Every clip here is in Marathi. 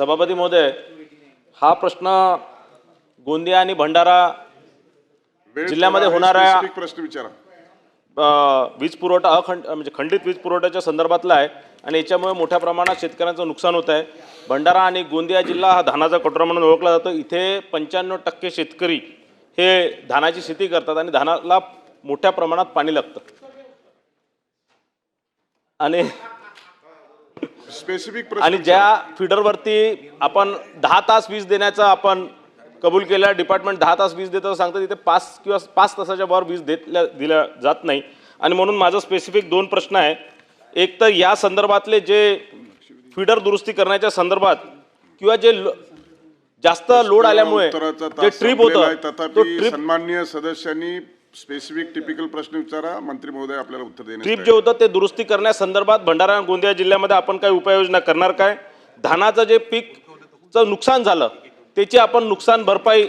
सभापती महोदय हा प्रश्न गोंदिया आणि भंडारा जिल्ह्यामध्ये specific प्रश्न विचारा. वीज पुरवठा अखंड म्हणजे खंडित वीज पुरवठ्याच्या संदर्भातला आहे आणि याच्यामुळे मोठ्या प्रमाणात शेतकऱ्यांचं नुकसान होत आहे. भंडारा आणि गोंदिया जिल्हा हा धानाचा कटोरा म्हणून ओळखला जातो. इथे पंच्याण्णव टक्के शेतकरी हे धानाची शेती करतात आणि धानाला मोठ्या प्रमाणात पाणी लागतं. आणि स्पेसिफिक आणि ज्या फिडरवरती आपण दहा तास वीज देण्याचं आपण कबूल केल्या डिपार्टमेंट दहा तास वीज देतं सांगतं तिथे पाच किंवा पाच तासाच्या वर वीज देतल्या दिल्या जात नाही. आणि म्हणून माझं स्पेसिफिक दोन प्रश्न आहे. एक तर या संदर्भातले जे फिडर दुरुस्ती करण्याच्या संदर्भात किंवा जे जास्त लोड आल्यामुळे जे ट्रिप. होतं तो ट्रिप सन्माननीय सदस्यांनी स्पेसिफिक टिपिकल प्रश्न विचारा मंत्री महोदय आपल्याला उत्तर ट्रिप देण्यास जे होतं ते दुरुस्ती करण्यासंदर्भात भंडारा आणि गोंदिया जिल्ह्यामध्ये आपण काय उपाययोजना करणार काय? धानाचं जे पीकचं नुकसान झालं त्याची आपण नुकसान भरपाई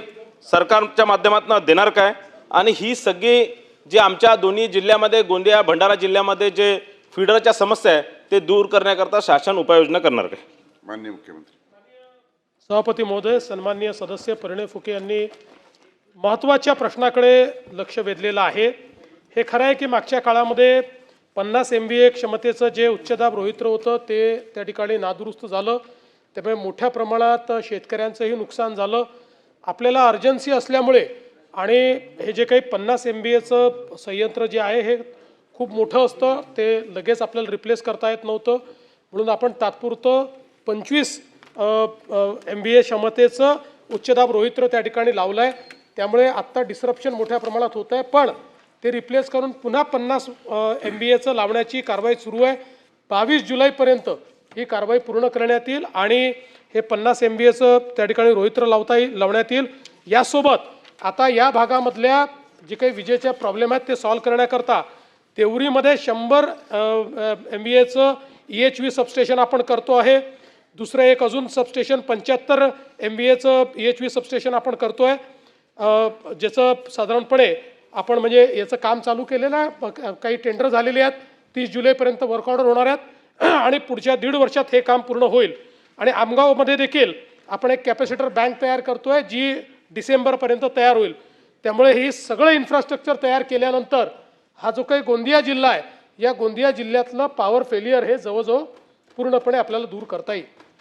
सरकारच्या माध्यमातून देणार काय? आणि ही सगळी जी आमच्या दोन्ही जिल्ह्यामध्ये गोंदिया भंडारा जिल्ह्यामध्ये जे फिडरच्या समस्या आहे ते दूर करण्याकरता शासन उपाययोजना करणार काय मान्य मुख्यमंत्री. सभापती महोदय सन्माननीय सदस्य परिणय फुके यांनी महत्त्वाच्या प्रश्नाकडे लक्ष वेधलेलं आहे. हे खरं आहे की मागच्या काळामध्ये पन्नास एम बी ए क्षमतेचं जे उच्चदाब रोहित्र होतं ते त्या ठिकाणी नादुरुस्त झालं. त्यामुळे मोठ्या प्रमाणात शेतकऱ्यांचंही नुकसान झालं. आपल्याला अर्जन्सी असल्यामुळे आणि हे जे काही पन्नास एम बी एचं संयंत्र जे आहे हे खूप मोठं असतं. ते लगेच आपल्याला रिप्लेस करता येत नव्हतं. म्हणून आपण तात्पुरतं पंचवीस एम बी ए क्षमतेचं उच्चदाब रोहित्र त्या ठिकाणी लावलं आहे त्यामुळे आत्ता डिसरप्शन मोठ्या प्रमाणात होत आहे. पण ते रिप्लेस करून पुन्हा पन्नास एम बी एचं लावण्याची कारवाई सुरू आहे. बावीस जुलैपर्यंत ही कारवाई पूर्ण करण्यात येईल आणि हे पन्नास एम बी एचं त्या ठिकाणी रोहित्र लावता येईल लावण्यात येईल. यासोबत आता या भागामधल्या जे काही विजेच्या प्रॉब्लेम आहेत ते सॉल्व्ह करण्याकरता तेवरीमध्ये शंभर एम बी एचं ई एच व्ही सबस्टेशन आपण करतो आहे. दुसरं एक अजून सबस्टेशन पंच्याहत्तर एम बी एचं ई एच व्ही सबस्टेशन आपण करतो आहे ज्याचं साधारणपणे आपण म्हणजे याचं काम चालू केलेलं आहे काही टेंडर झालेले आहेत तीस जुलैपर्यंत वर्क ऑर्डर होणार आहेत आणि पुढच्या दीड वर्षात हे काम पूर्ण होईल. आणि आमगावमध्ये देखील आपण एक कॅपॅसिटर बँक तयार करतोय जी डिसेंबरपर्यंत तयार होईल. त्यामुळे ही सगळं इन्फ्रास्ट्रक्चर तयार केल्यानंतर हा जो काही गोंदिया जिल्हा आहे या गोंदिया जिल्ह्यातलं पॉवर फेलियर हे जवळजवळ पूर्णपणे आपल्याला दूर करता येईल.